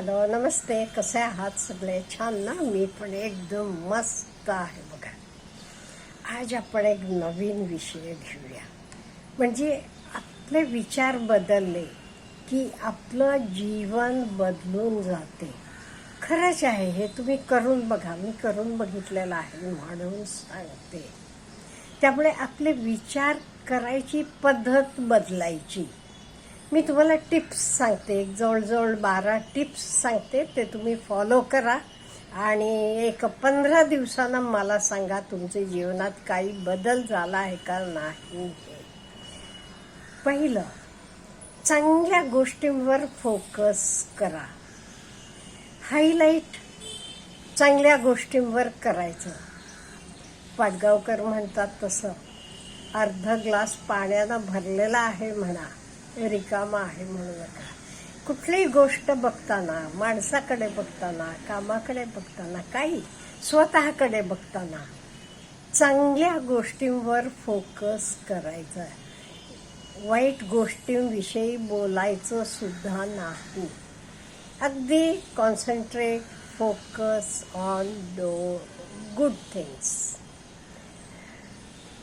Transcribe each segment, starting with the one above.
Hello नमस्ते कसे आहात सगळे? छान ना? मी पण एकदम मस्त आहे बघा. आज आपण एक नवीन विषय घेऊया. म्हणजे आपले विचार बदलले की आपलं जीवन बदलून जाते. खरंच आहे हे तुम्ही करून बघा. मी करून बघितलेलं आहे म्हणून सांगते. त्यामुळे आपले विचार करायची पद्धत बदलायची. मी तुम्हाला टिप्स सांगते. एक जवळजवळ बारा टिप्स सांगते. ते तुम्ही फॉलो करा. आणि एक पंधरा दिवसानं मला सांगा तुमच्या जीवनात काही बदल झाला आहे का नाही. हे. पहिलं चांगल्या गोष्टींवर फोकस करा. हायलाईट चांगल्या गोष्टींवर करायचं. पाटगावकर म्हणतात तसं अर्ध ग्लास पाण्यानं भरलेला आहे म्हणा. रिकामा आहे म्हणू नका. कुठलीही गोष्ट बघताना माणसाकडे बघताना कामाकडे बघताना काही स्वतःकडे बघताना चांगल्या गोष्टींवर फोकस करायचा वाईट गोष्टींविषयी बोलायचं सुद्धा नाही. अगदी concentrate focus on the good things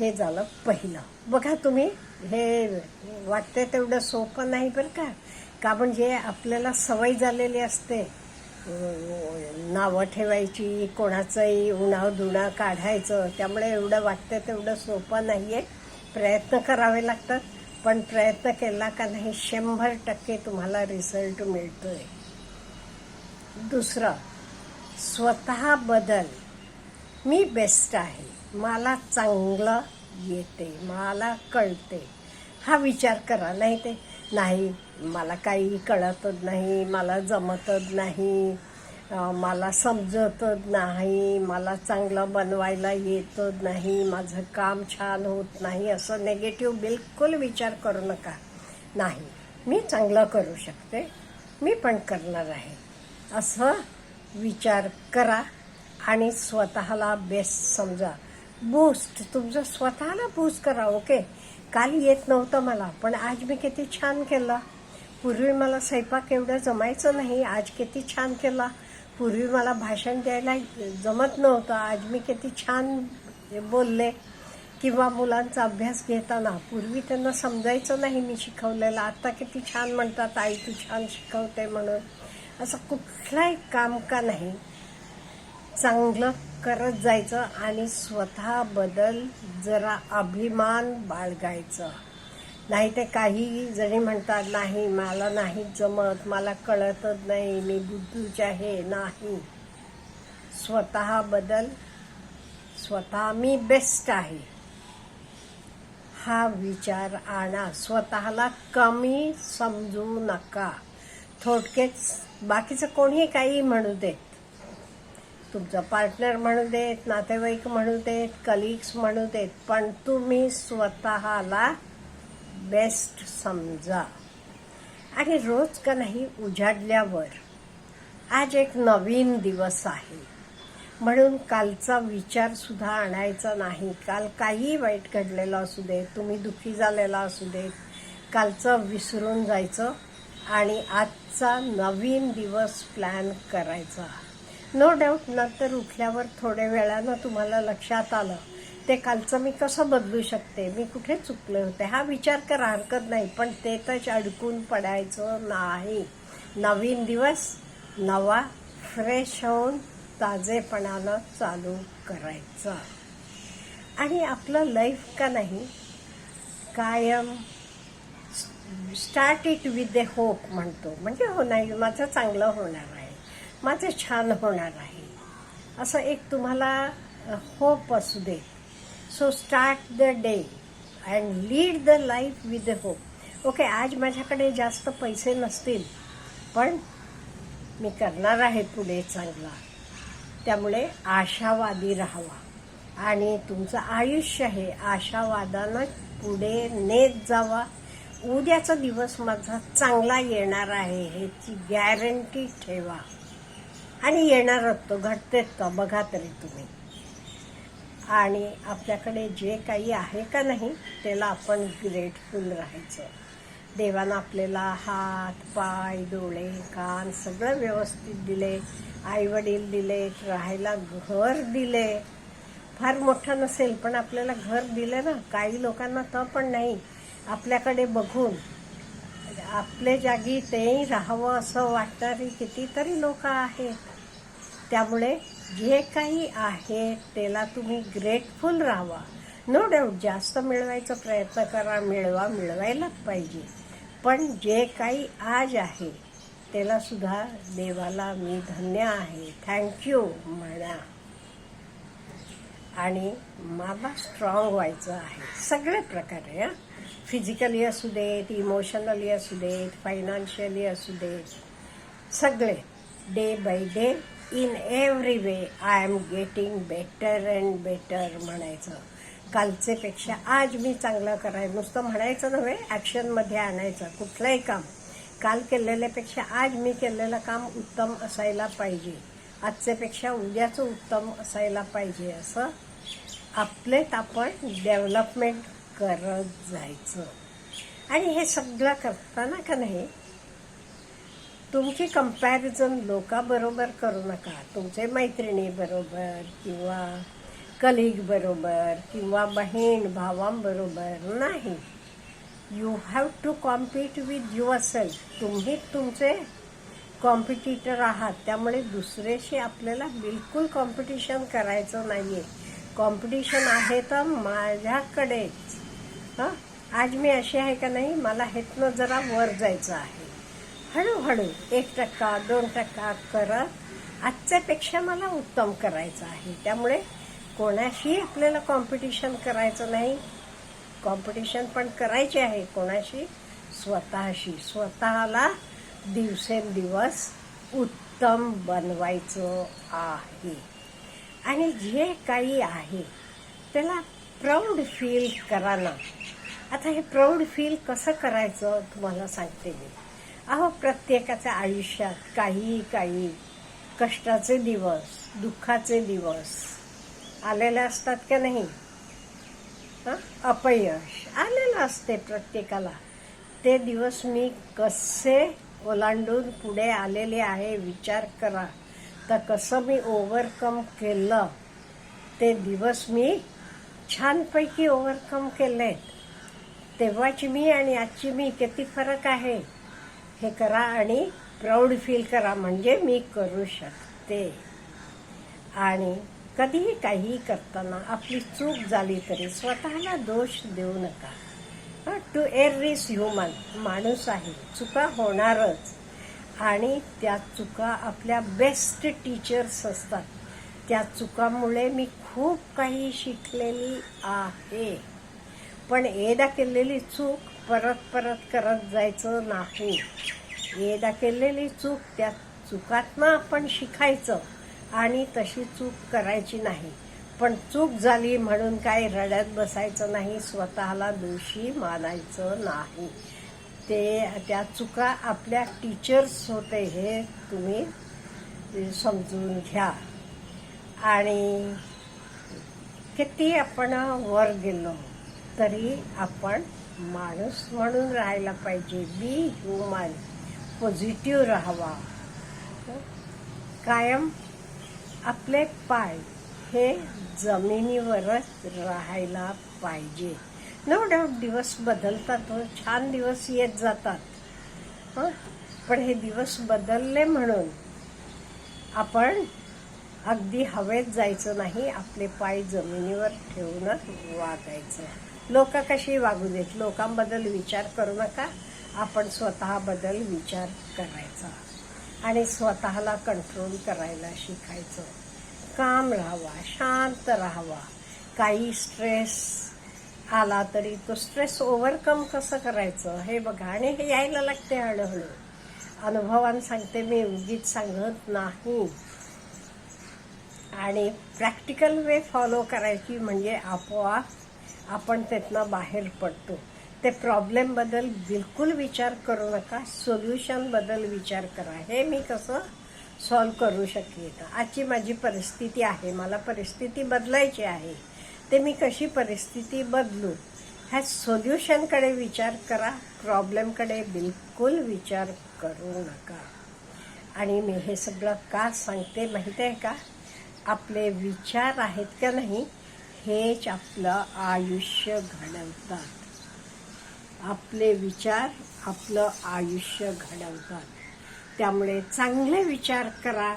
हे झालं पहिलं. बघा तुम्ही हे वाटते तेवढं सोपं नाही बरं का? का म्हणजे आपल्याला सवय झालेली असते नावं ठेवायची कोणाचंही उन्हाव धुणा काढायचं त्यामुळे एवढं वाटतं तेवढं सोपं नाही आहे प्रयत्न करावे लागतात पण प्रयत्न केला का नाही शंभर टक्के तुम्हाला रिझल्ट मिळतोय. दुसरं स्वतः बदल. मी बेस्ट आहे. मला चांगलं येते मला कळते. हा विचार करा नाही ते नाही मला काही कळतच नाही मला जमतच नाही मला समजतच नाही मला चांगलं बनवायला येतच नाही माझं काम छान होत नाही असं नेगेटिव्ह बिलकुल विचार करू नका. नाही मी चांगलं करू शकते मी पण करणार आहे. असं विचार करा आणि स्वतःला बेस्ट समजा. बूस्ट तुमचं स्वतःला बूस्ट करा ओके काल येत नव्हतं मला पण आज मी किती छान केला. पूर्वी मला स्वयंपाक एवढं जमायचं नाही आज किती छान केला. पूर्वी मला भाषण द्यायला जमत नव्हतं आज मी किती छान बोलले. किंवा मुलांचा अभ्यास घेताना पूर्वी त्यांना समजायचं नाही मी शिकवलेलं आत्ता किती छान म्हणतात आई तू छान शिकवते म्हणून. असं कुठलाही काम का नाही. चांगलं करत जायचं आणि स्वतः बदल जरा अभिमान बाळगायचं. नाही ते काही जणी म्हणतात नाही मला नाही जमत मला कळतच नाही मी बुद्धूच आहे नाही. स्वतः बदल स्वतः मी बेस्ट आहे. हा विचार आणा. स्वतःला कमी समजू नका. थोडकेच बाकीचं कोणीही काही म्हणू दे. तुमचा पार्टनर म्हणू देत नातेवाईक म्हणू देत कलिग्स म्हणू देत पण तुम्ही स्वतःला बेस्ट समजा. आणि रोज का नाही उजाडल्यावर आज एक नवीन दिवस आहे. म्हणून कालचा विचारसुद्धा आणायचा नाही. काल काही वाईट घडलेलं असू दे तुम्ही दुःखी झालेला असू देत कालचं विसरून जायचं आणि आजचा नवीन दिवस प्लॅन करायचा. नो डाऊट नंतर उठल्यावर थोड्या वेळानं तुम्हाला लक्षात आलं. ते कालचं मी कसं बदलू शकते? मी कुठे चुकले होते? हा विचार करा हरकत नाही. पण ते तर अडकून पडायचं नाही. नवीन दिवस नवा फ्रेश होऊन ताजेपणानं चालू करायचं. आणि आपलं लाईफ का नाही? कायम start it with a hope म्हणतो. म्हणजे हो नाही माझं चांगलं होणार आहे. माझं छान होणार आहे. असं एक तुम्हाला होप असू दे. So start the day and lead the life with hope okay आज माझ्याकडे जास्त पैसे नसतील पण मी करणार आहे पुढे चांगला. त्यामुळे आशावादी राहावा. आणि तुमचं आयुष्य हे आशावादानं पुढे नेत जावा. उद्याचा दिवस माझा चांगला येणार आहे ह्याची गॅरंटी ठेवा. आणि येणारच तो घडतेच तो बघा तरी तुम्ही. आणि आपल्याकडे जे काही आहे का नाही त्याला आपण ग्रेटफुल राहायचं. देवानं आपल्याला हात पाय डोळे कान सगळं व्यवस्थित दिले आईवडील दिले राहायला घर दिले. फार मोठं नसेल पण आपल्याला घर दिलं ना. काही लोकांना तर पण नाही. आपल्याकडे बघून आपल्या जागी तेही राहावं असं वाटणारी कितीतरी लोक आहेत. त्यामुळे जे काही आहे त्याला तुम्ही ग्रेटफुल राहावा. नो डाऊट जास्त मिळवायचा प्रयत्न करा मिळवा मिळवायलाच पाहिजे. पण जे काही आज आहे त्यालासुद्धा देवाला मी धन्य आहे. थँक्यू म्हणा. आणि मला स्ट्रॉंग व्हायचं आहे. सगळे प्रकारे हां. फिजिकली असू देत इमोशनली असू देत फायनान्शियली असू देत. सगळे day by day in every way I am getting better and better म्हणायचं. कालचेपेक्षा आज मी चांगलं करायचं. नुसतं म्हणायचं नव्हे ॲक्शनमध्ये आणायचं कुठलंही काम. काल केलेल्यापेक्षा आज मी केलेलं काम उत्तम असायला पाहिजे. आजच्यापेक्षा उद्याचं उत्तम असायला पाहिजे असं आपलेत आपण डेव्हलपमेंट करत जायचं. आणि हे सगळं करताना का नाही तुमची कंपॅरिझन लोकाबरोबर करू नका. तुमचे मैत्रिणीबरोबर किंवा कलिगबरोबर किंवा बहीण भावांबरोबर नाही. You have to compete with yourself तुम्ही तुमचे कॉम्पिटिटर आहात. त्यामुळे दुसऱ्याशी आपल्याला बिलकुल कॉम्पिटिशन करायचं नाही आहे कॉम्पिटिशन आहे तर माझ्याकडेच. हां? आज मी अशी आहे का नाही? मला हेतनं जरा वर जायचं आहे. हळूहळू एक टक्का दोन टक्का करत आजच्यापेक्षा मला उत्तम करायचं आहे. त्यामुळे कोणाशी आपल्याला कॉम्पिटिशन करायचं नाही. कॉम्पिटिशन पण करायचे आहे कोणाशी. स्वतःशी. स्वतःला दिवसेंदिवस उत्तम बनवायचं आहे. आणि जे काही आहे त्याला प्राऊड फील करा ना. आता हे प्राऊड फील कसं करायचं तुम्हाला सांगते मी. अहो प्रत्येकाच्या आयुष्यात काही काही कष्टाचे दिवस दुःखाचे दिवस आलेले असतात का नाही? अपयश आलेलं असते प्रत्येकाला. ते दिवस मी कसे ओलांडून पुढे आलेले आहे विचार करा. तर कसं मी ओव्हरकम केलं ते दिवस मी छानपैकी ओव्हरकम केले तेव्हाची मी आणि आजची मी किती फरक आहे? हे करा आणि प्राऊड फील करा म्हणजे मी करू शकते. आणि कधीही काहीही करताना आपली चूक झाली तरी स्वतःला दोष देऊ नका. टू एव्हरीज ह्युमन माणूस आहे चुका होणारच. आणि त्या चुका आपल्या बेस्ट टीचर्स असतात. त्या चुकामुळे मी खूप काही शिकलेली आहे. पण एकदा केलेली चूक परत परत करत जायचं नाही. एकदा केलेली चूक त्या चुकातनं आपण शिकायचं आणि तशी चूक करायची नाही. पण चूक झाली म्हणून काय रडत बसायचं नाही स्वतःला दोषी मानायचं नाही. ते त्या चुका आपल्या टीचर्स होते हे तुम्ही समजून घ्या. आणि किती आपण वर गेलो तरी आपण माणूस म्हणून राहायला पाहिजे. बी ह्युमन पॉझिटिव्ह राहावा. कायम आपले पाय हे जमिनीवरच राहायला पाहिजे. नो डाऊट दिवस बदलतात हो. छान दिवस येत जातात. हं? पण हे दिवस बदलले म्हणून आपण अगदी हवेत जायचं नाही. आपले पाय जमिनीवर ठेवूनच वागायचं. लोक कशी वागू देत? लोकांबद्दल विचार करू नका. आपण स्वतःबद्दल विचार करायचा. आणि स्वतःला कंट्रोल करायला शिकायचं. काम राहावा शांत राहावा. काही स्ट्रेस आला तरी तो स्ट्रेस ओव्हरकम कसं करायचं? हे बघा. आणि हे यायला लागते हळूहळू. अनुभवान सांगते मी उगीत सांगत नाही. आणि प्रॅक्टिकल वे फॉलो करायची म्हणजे आपोआप आपण त्यातनं बाहेर पडतो. ते प्रॉब्लेमबद्दल बिलकुल विचार करू नका. सोल्युशनबद्दल विचार करा. हे मी कसं सॉल्व करू शकेन? आजची माझी परिस्थिती आहे. मला परिस्थिती बदलायची आहे. ते मी कशी परिस्थिती बदलू? ह्या सोल्युशनकडे विचार करा. प्रॉब्लेमकडे बिलकुल विचार करू नका. आणि मी हे सगळं का सांगते माहीत आहे का? आपले विचार आहेत का नाही? हेच आपलं आयुष्य घडवतात. आपले विचार आपलं आयुष्य घडवतात. त्यामुळे चांगले विचार करा.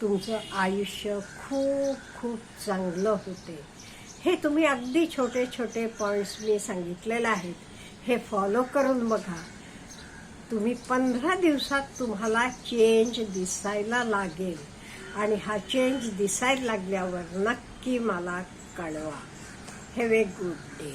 तुमचं आयुष्य खूप खूप चांगलं होते. हे तुम्ही अगदी छोटे छोटे पॉईंट्स मी सांगितलेले आहेत. हे फॉलो करून बघा. तुम्ही पंधरा दिवसात तुम्हाला चेंज दिसायला लागेल. आणि हा चेंज दिसायला लागल्यावर नक्की मला कळवा हॅव ए गुड डे